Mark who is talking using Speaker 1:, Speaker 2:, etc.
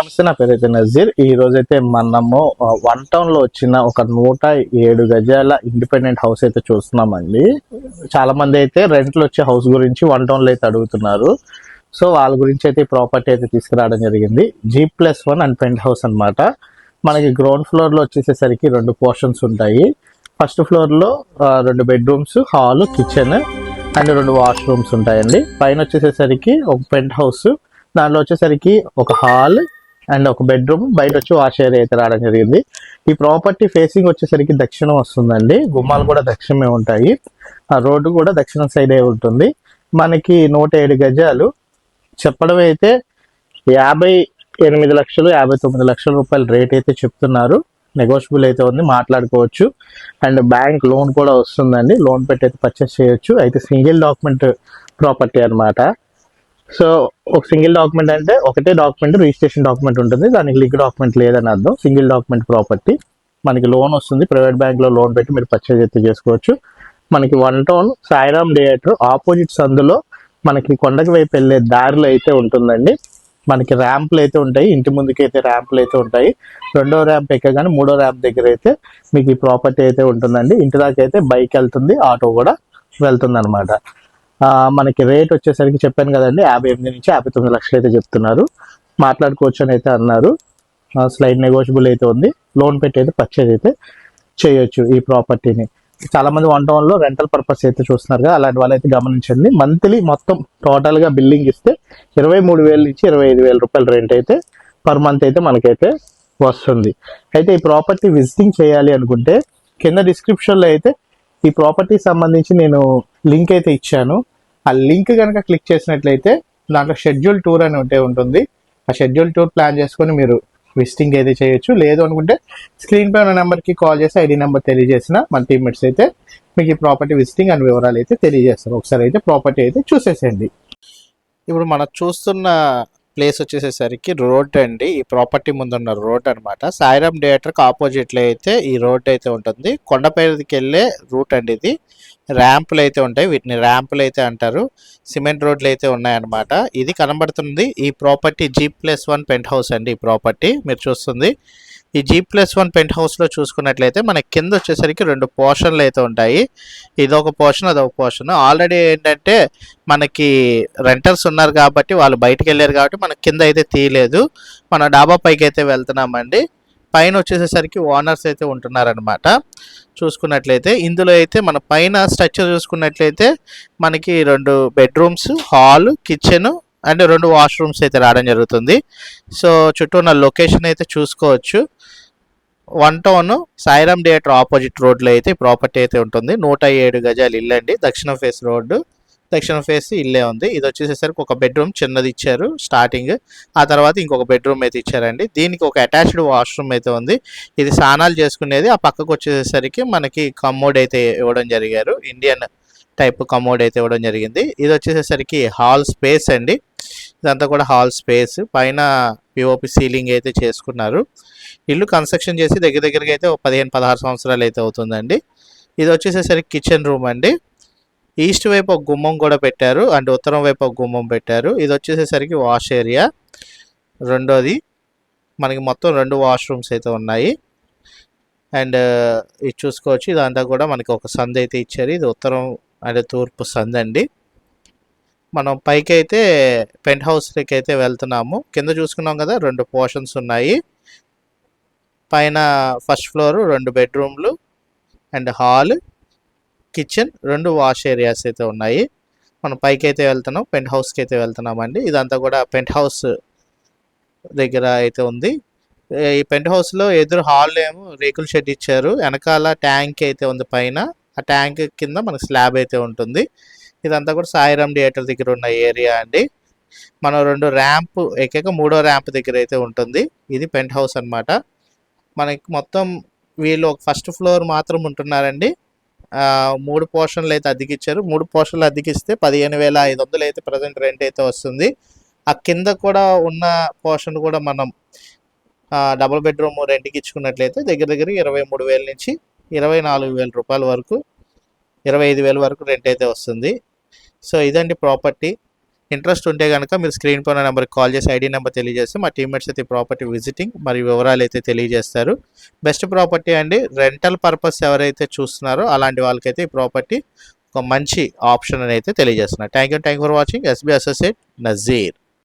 Speaker 1: నమస్తే నా పేరైతే నజీర్. ఈ రోజు అయితే మనము వన్ టౌన్లో వచ్చిన ఒక నూట ఏడు గజాల ఇండిపెండెంట్ హౌస్ అయితే చూస్తున్నామండి. చాలా మంది అయితే రెంట్లు వచ్చే హౌస్ గురించి వన్ టౌన్లో అయితే అడుగుతున్నారు. సో వాళ్ళ గురించి అయితే ప్రాపర్టీ అయితే తీసుకురావడం జరిగింది. G plus one and penthouse అన్నమాట. మనకి గ్రౌండ్ ఫ్లోర్లో వచ్చేసేసరికి రెండు పోర్షన్స్ ఉంటాయి. ఫస్ట్ ఫ్లోర్లో రెండు బెడ్రూమ్స్ హాల్ కిచెన్ అండ్ రెండు వాష్రూమ్స్ ఉంటాయండి. పైన వచ్చేసేసరికి ఒక పెంట్ హౌస్ దాంట్లో వచ్చేసరికి ఒక హాల్ అండ్ ఒక బెడ్రూమ్ బయట వచ్చి వాష్ ఏరియా అయితే రావడం జరిగింది. ఈ ప్రాపర్టీ ఫేసింగ్ వచ్చేసరికి దక్షిణం వస్తుందండి. గుమ్మాలు కూడా దక్షిణమే ఉంటాయి. ఆ రోడ్డు కూడా దక్షిణం సైడే ఉంటుంది. మనకి నూట ఏడు గజాలు. చెప్పడం అయితే యాభై ఎనిమిది లక్షలు యాభై తొమ్మిది లక్షల రూపాయల రేట్ అయితే చెప్తున్నారు. నెగోషియబుల్ అయితే ఉంది మాట్లాడుకోవచ్చు. అండ్ బ్యాంక్ లోన్ కూడా వస్తుందండి. లోన్ పెట్టి అయితే పర్చేస్ చేయొచ్చు. అయితే సింగిల్ డాక్యుమెంట్ ప్రాపర్టీ అన్నమాట. సో ఒక సింగిల్ డాక్యుమెంట్ అంటే ఒకటే డాక్యుమెంట్ రిజిస్ట్రేషన్ డాక్యుమెంట్ ఉంటుంది. దానికి లింక్ డాక్యుమెంట్ లేదని అర్థం. Single document property. మనకి లోన్ వస్తుంది. ప్రైవేట్ బ్యాంక్లో లోన్ పెట్టి మీరు పర్చేజ్ అయితే చేసుకోవచ్చు. మనకి one town Sairam theatre opposite సందులో మనకి కొండకి వైపు వెళ్ళే దారిలో అయితే ఉంటుందండి. మనకి ర్యాంపులు అయితే ఉంటాయి. ఇంటి ముందుకి అయితే ర్యాంపులు అయితే ఉంటాయి. రెండో ర్యాంప్ ఎక్కగానే మూడో ర్యాంప్ దగ్గర అయితే మీకు ఈ ప్రాపర్టీ అయితే ఉంటుందండి. ఇంటి దాకా అయితే బైక్ వెళ్తుంది ఆటో కూడా వెళ్తుంది అనమాట మనకి రేట్ వచ్చేసరికి చెప్పాను కదండి యాభై ఎనిమిది నుంచి యాభై తొమ్మిది లక్షలు అయితే చెప్తున్నారు. మాట్లాడుకోవచ్చు అని అయితే అన్నారు. స్లైడ్ నెగోషియబుల్ అయితే ఉంది. లోన్ పెట్టి అయితే పర్చేజ్ అయితే చేయొచ్చు ఈ ప్రాపర్టీని చాలా మంది వన్ టౌన్లో రెంటల్ పర్పస్ అయితే చూస్తున్నారు కదా అలాంటి వాళ్ళు అయితే గమనించండి. మంత్లీ మొత్తం టోటల్గా బిల్లింగ్ ఇస్తే ఇరవై మూడు వేల నుంచి ఇరవై ఐదు వేల రూపాయల రెంట్ అయితే పర్ మంత్ అయితే మనకైతే వస్తుంది. అయితే ఈ ప్రాపర్టీ విజిటింగ్ చేయాలి అనుకుంటే కింద డిస్క్రిప్షన్లో అయితే ఈ ప్రాపర్టీ సంబంధించి నేను లింక్ అయితే ఇచ్చాను. ఆ లింక్ కనుక క్లిక్ చేసినట్లయితే దాంట్లో షెడ్యూల్ టూర్ అని ఉంటే ఉంటుంది. ఆ షెడ్యూల్ టూర్ ప్లాన్ చేసుకొని మీరు విజిటింగ్ అయితే చేయొచ్చు. లేదు అనుకుంటే స్క్రీన్ పై ఉన్న నెంబర్కి కాల్ చేసి ఐడి నెంబర్ తెలియజేసిన మన టీమ్మేట్స్ అయితే మీకు ఈ ప్రాపర్టీ విజిటింగ్ అండ్ వివరాలు అయితే తెలియజేస్తారు. ఒకసారి అయితే ప్రాపర్టీ అయితే చూసేసేయండి.
Speaker 2: ఇప్పుడు మనం చూస్తున్న ప్లేస్ వచ్చేసేసరికి రోడ్ అండి. ఈ ప్రాపర్టీ ముందున్న రోడ్ అన్నమాట. సాయిరామ్ థియేటర్కి ఆపోజిట్లో అయితే ఈ రోడ్ అయితే ఉంటుంది. కొండపైకి వెళ్ళే రూట్ అండి ఇది. ర్యాంపులు అయితే ఉంటాయి. వీటిని ర్యాంపులు అయితే అంటారు. సిమెంట్ రోడ్లు అయితే ఉన్నాయన్నమాట. ఇది కనబడుతుంది. ఈ property G plus one penthouse అండి ఈ ప్రాపర్టీ మీరు చూస్తుంది. ఈ జీ ప్లస్ వన్ పెంట్ హౌస్లో చూసుకున్నట్లయితే మనకి కింద వచ్చేసరికి రెండు పోర్షన్లు అయితే ఉంటాయి. ఇదొక పోర్షన్ అదొక పోర్షన్ ఆల్రెడీ ఏంటంటే మనకి రెంటర్స్ ఉన్నారు కాబట్టి వాళ్ళు బయటకు వెళ్ళారు కాబట్టి మనకి కింద అయితే తీయలేదు. మన డాబా పైకి అయితే వెళ్తున్నామండి. పైన వచ్చేసేసరికి ఓనర్స్ అయితే ఉంటున్నారనమాట చూసుకున్నట్లయితే ఇందులో అయితే మన పైన స్ట్రక్చర్ చూసుకున్నట్లయితే మనకి రెండు బెడ్రూమ్స్ హాల్ కిచెన్ అండ్ రెండు వాష్రూమ్స్ అయితే రావడం జరుగుతుంది. సో చుట్టూ ఉన్న లొకేషన్ అయితే చూసుకోవచ్చు. One town Sairam theatre opposite రోడ్లో అయితే ప్రాపర్టీ అయితే ఉంటుంది. నూట ఏడు గజాలు ఇల్లు అండి. దక్షిణ ఫేస్ రోడ్డు. దక్షిణ ఫేస్ ఇల్లే ఉంది. ఇది వచ్చేసేసరికి ఒక బెడ్రూమ్ చిన్నది ఇచ్చారు స్టార్టింగ్ ఆ తర్వాత ఇంకొక బెడ్రూమ్ అయితే ఇచ్చారండి. దీనికి ఒక అటాచ్డ్ వాష్రూమ్ అయితే ఉంది. ఇది స్నానాలు చేసుకునేది. ఆ పక్కకు వచ్చేసరికి మనకి కమోడ్ అయితే ఇవ్వడం జరిగారు. ఇండియన్ టైప్ కమోడ్ అయితే ఇవ్వడం జరిగింది. ఇది వచ్చేసేసరికి హాల్ స్పేస్ అండి. ఇదంతా కూడా హాల్ స్పేస్. పైన పిఓపి సీలింగ్ అయితే చేసుకున్నారు. ఇల్లు కన్స్ట్రక్షన్ చేసి దగ్గర దగ్గరగా అయితే ఒక పదిహేను పదహారు సంవత్సరాలు అయితే అవుతుందండి. ఇది వచ్చేసేసరికి కిచెన్ రూమ్ అండి. ఈస్ట్ వైపు ఒక గుమ్మం కూడా పెట్టారు. అండ్ ఉత్తరం వైపు ఒక గుమ్మం పెట్టారు. ఇది వచ్చేసేసరికి వాష్ ఏరియా. రెండోది మనకి మొత్తం రెండు వాష్రూమ్స్ అయితే ఉన్నాయి. అండ్ ఇది చూసుకోవచ్చు. ఇదంతా కూడా మనకి ఒక సంద్ అయితే ఇచ్చారు. ఇది ఉత్తరం అండ్ తూర్పు సంద్ అండి మనం పైకి అయితే పెంట్ హౌస్కి అయితే వెళ్తున్నాము. కింద చూసుకున్నాం కదా రెండు పోర్షన్స్ ఉన్నాయి. పైన ఫస్ట్ ఫ్లోర్ రెండు బెడ్రూమ్లు అండ్ హాల్ కిచెన్ రెండు వాష్ ఏరియాస్ అయితే ఉన్నాయి. మనం పైకి అయితే వెళ్తున్నాం పెంట్ హౌస్కి అయితే వెళ్తున్నామండి. ఇదంతా కూడా పెంట్ హౌస్ దగ్గర అయితే ఉంది. ఈ పెంట్ హౌస్లో ఎదురు హాల్ ఏమో రేకుల షెడ్ ఇచ్చారు. వెనకాల ట్యాంక్ అయితే ఉంది పైన. ఆ ట్యాంక్ కింద మనకి స్లాబ్ అయితే ఉంటుంది. ఇదంతా కూడా సాయిరామ్ థియేటర్ దగ్గర ఉన్న ఏరియా అండి. మనం రెండు ర్యాంప్ ఏకైక మూడో ర్యాంప్ దగ్గర అయితే ఉంటుంది. ఇది పెంట్ హౌస్ అనమాట మనకి మొత్తం వీళ్ళు ఒక ఫస్ట్ ఫ్లోర్ మాత్రం ఉంటున్నారండి. మూడు పోర్షన్లు అయితే అద్దెకిచ్చారు. మూడు పోర్షన్లు అద్దెకిస్తే పదిహేను వేల ఐదు వందలు అయితే ప్రజెంట్ రెంట్ అయితే వస్తుంది. ఆ కింద కూడా ఉన్న పోర్షన్ కూడా మనం డబుల్ బెడ్రూమ్ రెంట్కి ఇచ్చుకున్నట్లయితే దగ్గర దగ్గర ఇరవై మూడు వేల నుంచి ఇరవై నాలుగు వేల రూపాయల వరకు ఇరవై ఐదు వేల వరకు రెంట్ అయితే వస్తుంది. సో ఇదండి ప్రాపర్టీ. ఇంట్రెస్ట్ ఉంటే కనుక మీరు స్క్రీన్ పైన నెంబర్కి కాల్ చేసి ఐడి నెంబర్ తెలియజేస్తే మా టీమ్మేట్స్ అయితే ప్రాపర్టీ విజిటింగ్ మరియు వివరాలు అయితే తెలియజేస్తారు. బెస్ట్ ప్రాపర్టీ అండి. రెంటల్ పర్పస్ ఎవరైతే చూస్తున్నారో అలాంటి వాళ్ళకైతే ఈ ప్రాపర్టీ ఒక మంచి ఆప్షన్ అని అయితే తెలియజేస్తున్నారు thank you. Thank for watching. SB associate Nazir.